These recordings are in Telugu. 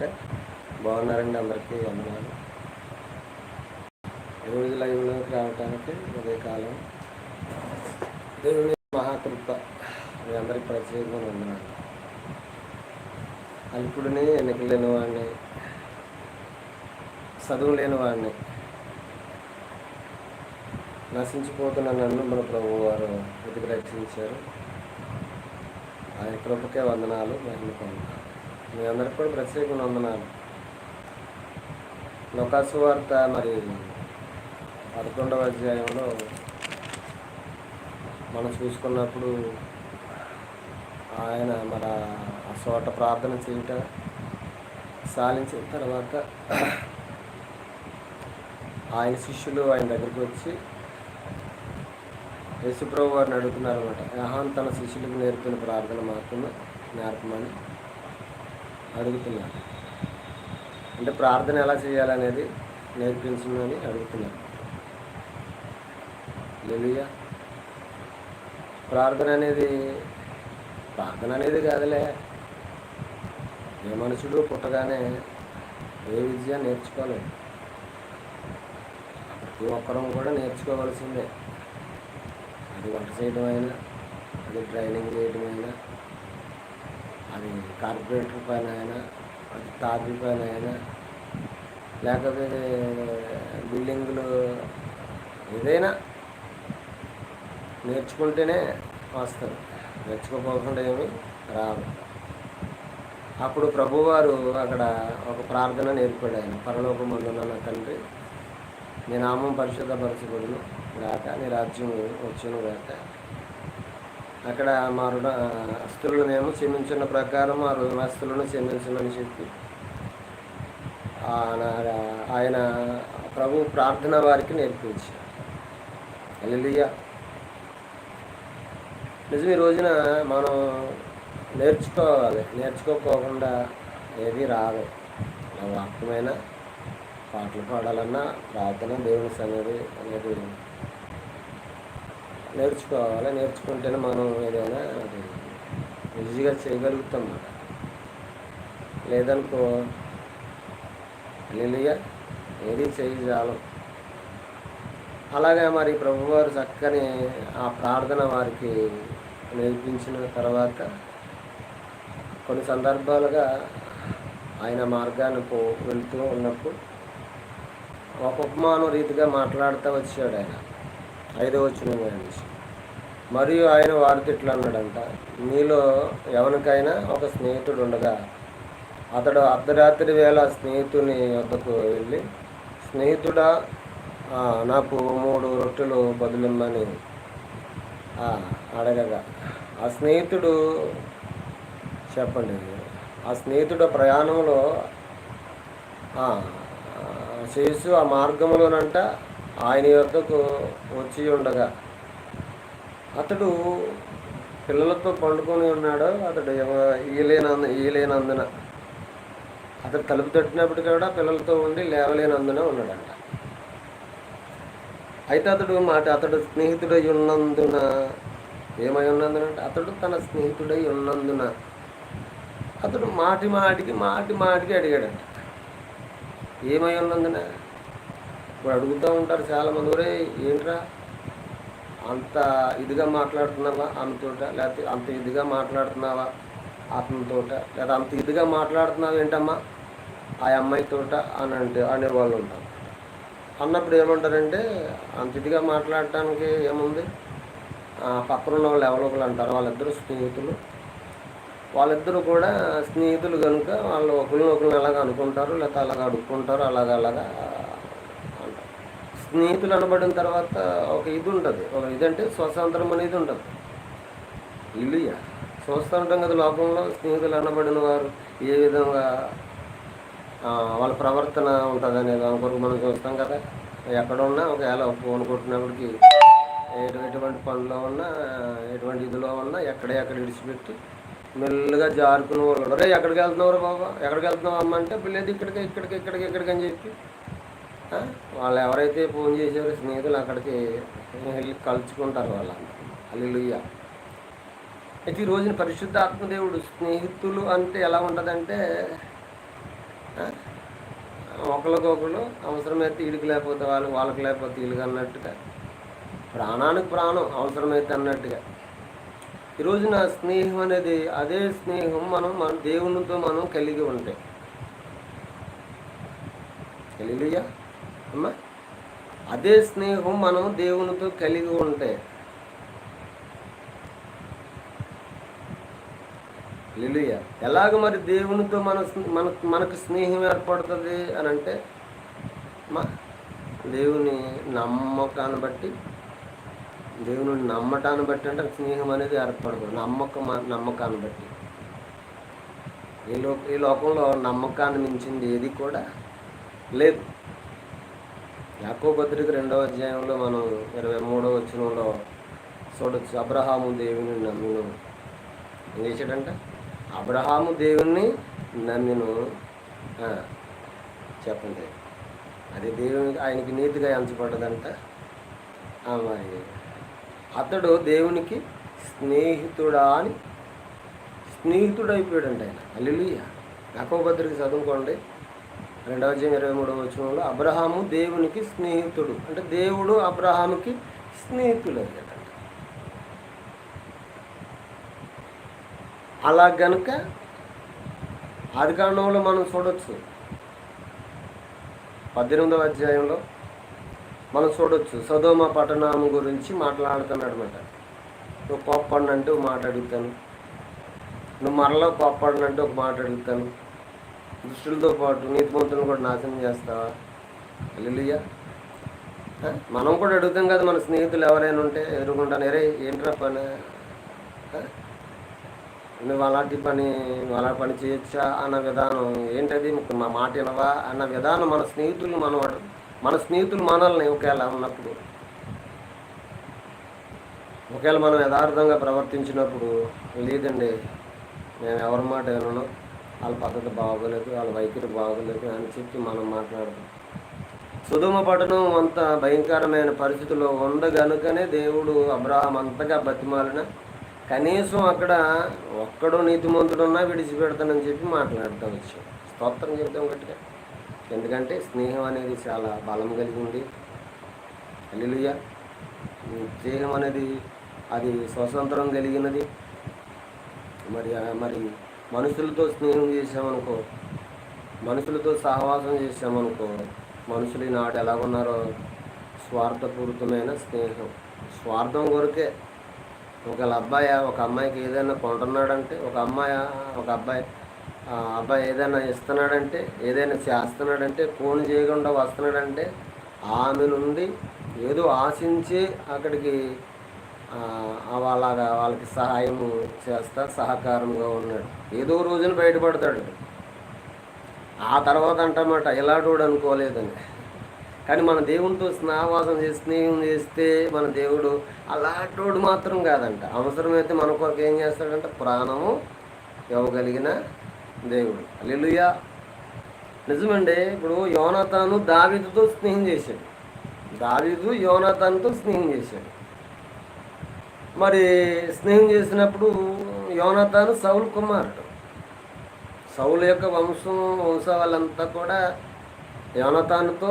ఓకే బాగున్నారండి అందరికీ వందనాలు ఈరోజు లైవ్లోకి రావడానికి ఉదయ కాలం దేవుని మహాకృప మీ అందరికి ప్రత్యేకంగా వందనాలు. అల్పుడిని ఎన్నిక లేని వాడిని చదువు లేని వాడిని నశించిపోతున్న నన్ను మన ప్రభు వారు వెతికి రక్షించారు. ఆయన కృపకే వందనాలు మహిమ పొందాలి మీ అందరికి కూడా ప్రత్యేకంగా వందనాలు. లోకాసు వార్త మరి పదకొండవ అధ్యాయంలో మనం చూసుకున్నప్పుడు ఆయన మన ఆ చోట ప్రార్థన చేయుట సాలించిన తర్వాత ఆయన శిష్యులు ఆయన దగ్గరికి వచ్చి యేసుప్రభు వారిని అడుగుతున్నారు అనమాట యహాన్ తన శిష్యులకు నేర్పిన ప్రార్థన మాత్రమే నేర్పమని అడుగుతున్నాను. అంటే ప్రార్థన ఎలా చేయాలనేది నేర్పించమని అడుగుతున్నాను. లెలియా ప్రార్థన అనేది ప్రార్థన అనేది కాదులే. ఏ మనుషుడు పుట్టగానే ఏ విద్య నేర్చుకోలేదు. ప్రతి ఒక్కరం కూడా నేర్చుకోవాల్సిందే. అది వంట చేయడం అయినా అది ట్రైనింగ్ చేయడం అయినా అది కార్పొరేటర్ పైన అయినా అది తాపి పైన అయినా లేకపోతే బిల్డింగులు ఏదైనా నేర్చుకుంటేనే వస్తారు. నేర్చుకోకుండా ఏమి రాదు అప్పుడు ప్రభువారు అక్కడ ఒక ప్రార్థన నేర్పాడు ఆయన. పరలోకమందున నా తండ్రి నీ నామం పరిశుద్ధపరచబడును గాక నీ రాజ్యం వచ్చును గాక. అక్కడ మా రుణ అస్తులనేమో క్షమించిన ప్రకారం మా రుణాస్తులను క్షమించమని చెప్పి ఆయన ఆయన ప్రభు ప్రార్థన వారికి నేర్పించారు. అల్లెలుయ్య నిజం ఈ రోజున మనం నేర్చుకోవాలి. నేర్చుకోకుండా ఏది రాదు. నా వాక్యమైన పాటలు పాడాలన్నా ప్రార్థన దేవుని సన్నిధి అనేది నేర్చుకోవాలి నేర్చుకుంటేనే మనం ఏదైనా అది ఈజీగా చేయగలుగుతాం అన్నమాట. లేదనుకో లిలియ ఏది చేయజాలం అలాగే మరి ప్రభువారు చక్కని ఆ ప్రార్థన వారికి నేర్పించిన తర్వాత కొన్ని సందర్భాలుగా ఆయన మార్గాన్ని పో వెళ్తూ ఉన్నప్పుడు ఒక ఉపమానం రీతిగా మాట్లాడుతూ వచ్చాడు ఆయన. ఐదో వచ్చిన నుంచి మరియు ఆయన వారితో ఇట్లా అన్నాడంట మీలో ఎవరికైనా ఒక స్నేహితుడు ఉండగా అతడు అర్ధరాత్రి వేళ స్నేహితుని వద్దకు వెళ్ళి స్నేహితుడా నాకు మూడు రొట్టెలు బదులిమ్మని అడగగా. ఆ స్నేహితుడు చెప్పండి ఆ స్నేహితుడు ప్రయాణంలో ఆ, చేసు ఆ మార్గంలోనంట ఆయన యొద్దకు వచ్చి ఉండగా అతడు పిల్లలతో పండుకొని ఉన్నాడు అతడు ఎవ- ఈలేనందు ఈలేనందున అతడు తలుపు తట్టినప్పుడు కూడా పిల్లలతో ఉండి లేవలేనందున ఉన్నాడంట. అయితే అతడు మాట అతడు స్నేహితుడై ఉన్నందున ఏమై ఉన్నందున అంటే అతడు తన స్నేహితుడై ఉన్నందున. అతడు మాటి మాటికి మాటి మాటికి అడిగాడంట. ఏమై ఉన్నందున? ఇప్పుడు అడుగుతూ ఉంటారు చాలామంది కూడా ఏంట్రా? అంత ఇదిగా మాట్లాడుతున్నావా ఆమెతోట? లేకపోతే అంత ఇదిగా మాట్లాడుతున్నావా అతనితోట? లేదా అంత ఇదిగా మాట్లాడుతున్నావు ఏంటమ్మా ఆ అమ్మాయితోట? అని అంటే అనేవాళ్ళు ఉంటారు. అన్నప్పుడు ఏమంటారంటే అంత ఇదిగా మాట్లాడటానికి ఏముంది? పక్కన ఉన్న వాళ్ళు ఎవరో ఒకరు అంటారు వాళ్ళిద్దరు స్నేహితులు. వాళ్ళిద్దరూ కూడా స్నేహితులు కనుక వాళ్ళు ఒకరిని ఒకరిని ఎలాగ అనుకుంటారు లేకపోతే అలాగ అడుక్కుంటారు అలాగ అలాగా స్నేహితులు అనబడిన తర్వాత ఒక ఇది ఉంటుంది. ఒక ఇదంటే స్వతంత్రం అనేది ఉంటుంది. ఇల్లుయ చూస్తూ ఉంటాం కదా లోకంలో స్నేహితులు అనబడిన వారు ఏ విధంగా వాళ్ళ ప్రవర్తన ఉంటుంది అనే దాని కొరకు మనం చూస్తాం కదా. ఎక్కడ ఉన్నా ఒకవేళ ఫోన్ కొట్టినప్పటికి ఎటువంటి పనిలో ఉన్నా ఎటువంటి ఇదిలో ఉన్నా ఎక్కడ ఎక్కడ విడిచిపెట్టి మెల్లగా జారుకుని వాళ్ళు రే ఎక్కడికి వెళ్తున్నావు బాబా? ఎక్కడికి వెళ్తున్నావు అమ్మ అంటే పిల్లది ఇక్కడికి ఇక్కడికి ఇక్కడికి ఇక్కడికి అని చెప్పి వాళ్ళు ఎవరైతే ఫోన్ చేశారో స్నేహితులు అక్కడికి వెళ్ళి కలుసుకుంటారు వాళ్ళ అల్లుయ్య అయితే ఈ రోజున పరిశుద్ధ ఆత్మదేవుడు స్నేహితులు అంటే ఎలా ఉంటుందంటే ఒకరికొకరు అవసరమైతే వీడికి లేకపోతే వాళ్ళు వాళ్ళకి లేకపోతే వీళ్ళకి అన్నట్టుగా. ప్రాణానికి ప్రాణం అవసరమైతే అన్నట్టుగా. ఈరోజు నా స్నేహం అనేది అదే స్నేహం మనం మన దేవునితో మనం కలిగి ఉంటే. కలిగియా అమ్మా? అదే స్నేహం మనం దేవునితో కలిగి ఉంటే. లిలుయ ఎలాగ మరి దేవునితో మన మన మనకు స్నేహం ఏర్పడుతుంది అని అంటే మా దేవుని నమ్మకాన్ని బట్టి దేవుని నమ్మటాన్ని బట్టి అంటే స్నేహం అనేది ఏర్పడుతుంది. నమ్మకం నమ్మకాన్ని బట్టి. ఈ లో ఈ లోకంలో నమ్మకాన్ని మించింది ఏది కూడా లేదు. యాకో పత్రిక రెండవ అధ్యాయంలో మనం ఇరవై మూడవ వచ్చినంలో చూడొచ్చు. అబ్రహాము దేవుని నమ్మిను. ఏం చేశాడంట? అబ్రహాము దేవుణ్ణి నమ్మిను. చెప్పండి. అది దేవునికి ఆయనకి నీతిగా ఎంచబడ్డదంట అతడు దేవునికి స్నేహితుడా అని స్నేహితుడు అయిపోయాడంట ఆయన అల్లుయ్య యాకోపత్రిక చదువుకోండి. రెండవ అధ్యాయం ఇరవై మూడవ వచనంలో అబ్రహాము దేవునికి స్నేహితుడు. అంటే దేవుడు అబ్రహాముకి స్నేహితుడు అయ్యాడంట అలా గనుక ఆదికాండంలో మనం చూడొచ్చు. పద్దెనిమిదవ అధ్యాయంలో మనం చూడొచ్చు. సదోమ పట్టణం గురించి మాట్లాడుతున్నాడు అనమాట నువ్వు కోప్పడినంటే ఒక మాట అడుగుతాను. నువ్వు మరలా కోప్పడినంటే ఒక మాట అడుగుతాను. దుష్టులతో పాటు నీతిమంతులను కూడా నాశనం చేస్తావా అల్లుయ్యా మనం కూడా అడుగుతాం కదా మన స్నేహితులు ఎవరైనా ఉంటే ఎదురుకుంటాను ఎరే ఏంట్రా పని? నువ్వు అలాంటి పని నువ్వు అలా పని చేయొచ్చా? అన్న విధానం ఏంటది? మా మాట వినవా? అన్న విధానం మన స్నేహితులు మనం మన స్నేహితులు మనల్ని ఒకవేళ ఉన్నప్పుడు ఒకవేళ మనం యథార్థంగా ప్రవర్తించినప్పుడు లేదండి మేము ఎవరి మాట వినను. వాళ్ళ పద్ధతి బాగోలేదు వాళ్ళ వైఖరి బాగోలేదు అని చెప్పి మనం మాట్లాడతాం. సుధుమ పట్టణం అంత భయంకరమైన పరిస్థితుల్లో ఉంది కనుకనే దేవుడు అబ్రహం అంతగా బతిమాలిన కనీసం అక్కడ ఒక్కడో నీతిమంతుడున్నా విడిచిపెడతానని చెప్పి మాట్లాడుతూ వచ్చాం. స్తోత్రం చెప్తాం గట్టిగా. ఎందుకంటే స్నేహం అనేది చాలా బలం కలిగింది అల్లిలుయ్య స్నేహం అనేది అది స్వతంత్రం కలిగినది. మరి మరి మనుషులతో స్నేహం చేసామనుకో మనుషులతో సహవాసం చేసామనుకో మనుషులు ఈనాడు ఎలా ఉన్నారో స్వార్థపూరితమైన స్నేహం. స్వార్థం కొరకే ఒకవేళ అబ్బాయి ఒక అమ్మాయికి ఏదైనా కొంటున్నాడంటే ఒక అమ్మాయి ఒక అబ్బాయి ఆ అబ్బాయి ఏదైనా ఇస్తున్నాడంటే ఏదైనా చేస్తున్నాడంటే ఫోన్ చేయకుండా వస్తున్నాడంటే ఆమె నుండి ఏదో ఆశించి అక్కడికి వాళ్ళగా వాళ్ళకి సహాయం చేస్తా సహకారంగా ఉన్నాడు. ఏదో రోజున బయటపడతాడు. ఆ తర్వాత అంటమాట ఇలాంటోడు అనుకోలేదని. కానీ మన దేవునితో స్నావాసం చేసి స్నేహం చేస్తే మన దేవుడు అలాంటోడు మాత్రం కాదంట. అవసరమైతే మన కొరకు ఏం చేస్తాడంటే? ప్రాణము ఇవ్వగలిగిన దేవుడు. అల్లెలుయా నిజమండి ఇప్పుడు యోనాతాను దావిదుతో స్నేహం చేశాడు. దావిదు యోనాతానుతో స్నేహం చేశాడు. మరి స్నేహం చేసినప్పుడు యోనతాను సౌల్ కుమారుడు. సౌల్ యొక్క వంశం వంశాలంతా కూడా యోనతానుతో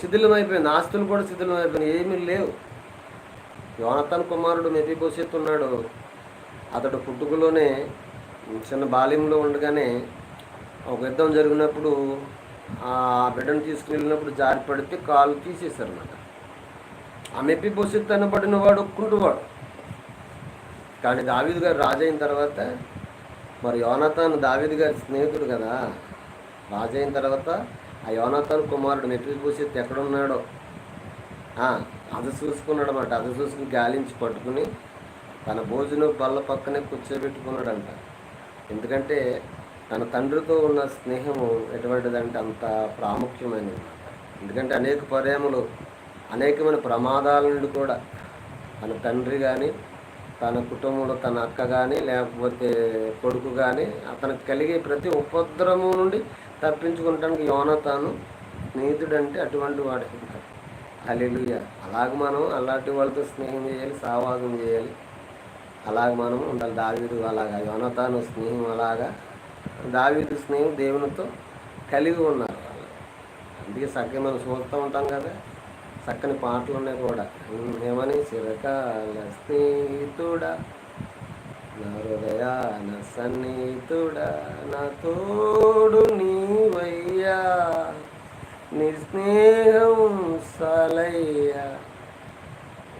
శిథిలమైపోయింది. ఆస్తులు కూడా శిథిలమైపోయింది. ఏమీ లేవు. యోనతాన్ కుమారుడు మెతిపోసెత్తు ఉన్నాడు అతడు పుట్టుకలోనే చిన్న బాల్యంలో ఉండగానే ఒక యుద్ధం జరిగినప్పుడు ఆ బిడ్డను తీసుకువెళ్ళినప్పుడు జారి పడితే కాలు తీసేశారన్నమాట. ఆ మెప్పి భవిష్యత్తు అనబడిన వాడు ఒక్కుంటువాడు కానీ దావీదు గారు రాజైన తర్వాత మరి యోనతాను దావీదు గారి స్నేహితుడు కదా రాజైన తర్వాత ఆ యోనతాను కుమారుడు మెప్పి భవిష్యత్తు ఎక్కడున్నాడో అది చూసుకున్నాడు అనమాట అది చూసుకుని గాలించి పట్టుకుని తన భోజనం బల్ల పక్కనే కూర్చోబెట్టుకున్నాడంట. ఎందుకంటే తన తండ్రితో ఉన్న స్నేహము ఎటువంటిదంటే అంత ప్రాముఖ్యమైనది. ఎందుకంటే అనేక పర్యాములు అనేకమైన ప్రమాదాల నుండి కూడా తన తండ్రి కానీ తన కుటుంబంలో తన అక్క కానీ లేకపోతే కొడుకు కానీ అతనికి కలిగే ప్రతి ఉపద్రవం నుండి తప్పించుకుంటానికి యోనతాను స్నేహితుడంటే అటువంటి వాడు. హల్లెలూయా. అలాగ మనం అలాంటి వాళ్ళతో స్నేహం చేయాలి సహవాసం చేయాలి. అలాగ మనం ఉండాలి. దావీదు అలాగా యోనతాను స్నేహం అలాగా దావీదు స్నేహం దేవునితో కలిగి ఉన్నారు. అందుకే చక్కగా మనం చూస్తూ ఉంటాం కదా. చక్కని పాటలు ఉన్నాయి కూడా. ఏమని చిరకాల స్నేహితుడా నా హృదయాన సన్నిహితుడా నా తోడు నీవయ్యా నీ స్నేహం సలయ్యా.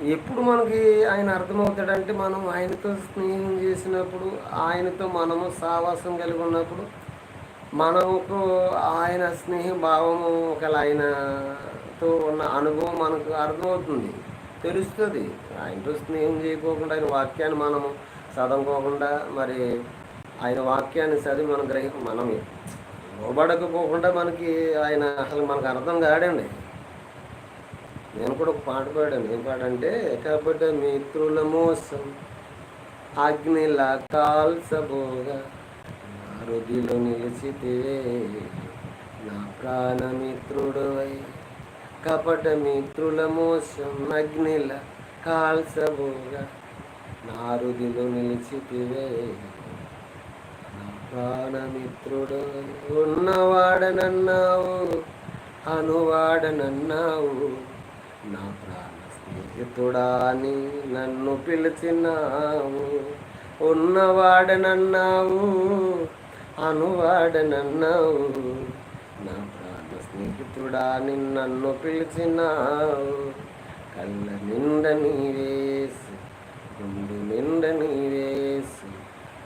ఎప్పుడు మనకి ఆయన అర్థమవుతాడంటే మనం ఆయనతో స్నేహం చేసినప్పుడు ఆయనతో మనము సావాసం కలిగి ఉన్నప్పుడు మనకు ఆయన స్నేహ భావము ఒకవేళ ఆయనతో ఉన్న అనుభవం మనకు అర్థమవుతుంది తెలుస్తుంది. ఆయనతో స్నేహం చేయకోకుండా ఆయన వాక్యాన్ని మనము చదవకోకుండా మరి ఆయన వాక్యాన్ని చదివి మనం గ్రహి మనం లోబడకపోకుండా మనకి ఆయన అసలు మనకు అర్థం కాడండి. నేను కూడా ఒక పాట పాడాను. ఏం పాట అంటే కాబట్టి మిత్రుల మోసం అగ్నిలా కాల్సబోగా నా రుదిలో నిలిచితే నా ప్రాణమిత్రుడు కపట మిత్రుల మోసం అగ్నిల కాల్సబోగా నారుదిలో హృదిలో నిలిచితివే. నా ప్రాణమిత్రుడు ఉన్నవాడనన్నావు అనువాడనన్నావు. నా ప్రాణ స్నేహితుడా అని నన్ను పిలిచినావు. ఉన్నవాడనన్నావు అనువాడనన్నావు. నా ప్రాణ స్నేహితుడా అని నన్ను పిలిచినావు. కళ్ళ నిండ నీవేసి గుండు నిండ నీవేసి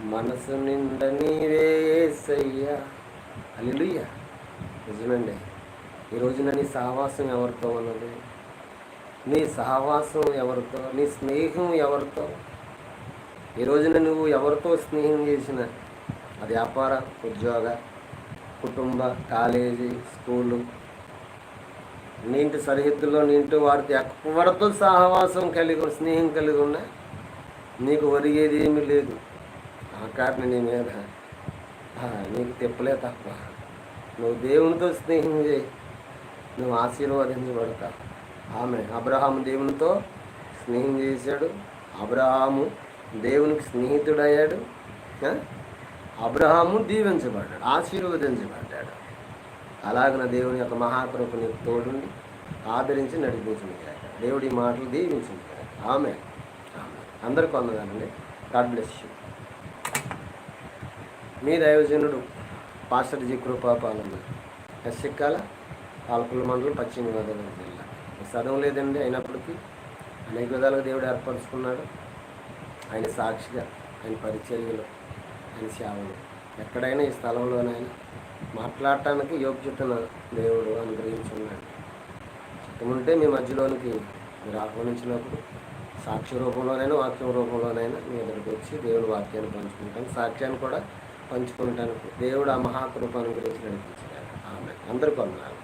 మనసు నిండ నీవేసయ్యా అల్లుయ్యా నిజమండి. ఈరోజున నీ సహవాసం ఎవరితో ఉన్నది? నీ సహవాసం ఎవరితో? నీ స్నేహం ఎవరితో? ఈ రోజున నువ్వు ఎవరితో స్నేహం చేసిన? అది వ్యాపార ఉద్యోగ కుటుంబ కాలేజీ స్కూలు. నీ ఇంటి సరిహద్దులో నీటి ఇంటి వారితో ఎవరితో సహవాసం కలిగి స్నేహం కలిగి ఉన్నా నీకు ఒరిగేది ఏమీ లేదు. ఆ కారణం నీ మీద నీకు తిప్పలే తప్ప నువ్వు దేవునితో స్నేహం చేయి. నువ్వు ఆశీర్వదించబడతావు. ఆమె అబ్రహాం దేవునితో స్నేహం చేశాడు. అబ్రహాము దేవునికి స్నేహితుడయ్యాడు. ఆ? అబ్రహాము దీవించబడ్డాడు ఆశీర్వదించబడ్డాడు. అలాగన దేవుని యొక్క మహాకృపని తోడుని తోడుండి ఆదరించి నడిపించింది దేవుడి మాటలు దీవించింది ఆమె ఆమె అందరికీ వందనాలండి. God bless you. మీ దైవజనుడు పాస్టర్ జి కృపాపాలన్న ఎస్సిక్కాల పాలకుల మండలం పశ్చిమ గోదావరి జిల్లా. సదం లేదండి అయినప్పటికీ అనేక విధాలుగా దేవుడు ఏర్పరచుకున్నాడు. ఆయన సాక్షిగా ఆయన పరిచర్యలో ఆయన సేవలు ఎక్కడైనా ఈ స్థలంలోనైనా మాట్లాడటానికి యోగ్యతను దేవుడు అనుగ్రహించున్నాడు. చిత్తముంటే మీ మధ్యలోనికి మీరు ఆహ్వానించినప్పుడు సాక్షి రూపంలోనైనా వాక్యం రూపంలోనైనా మీ ఎదురుకు వచ్చి దేవుని వాక్యాన్ని పంచుకుంటాను సాక్ష్యాన్ని కూడా పంచుకుంటాను దేవుడు ఆ మహాకృప అనుగ్రహించి నడిపించాడు ఆమె అందరికీ అన్నారు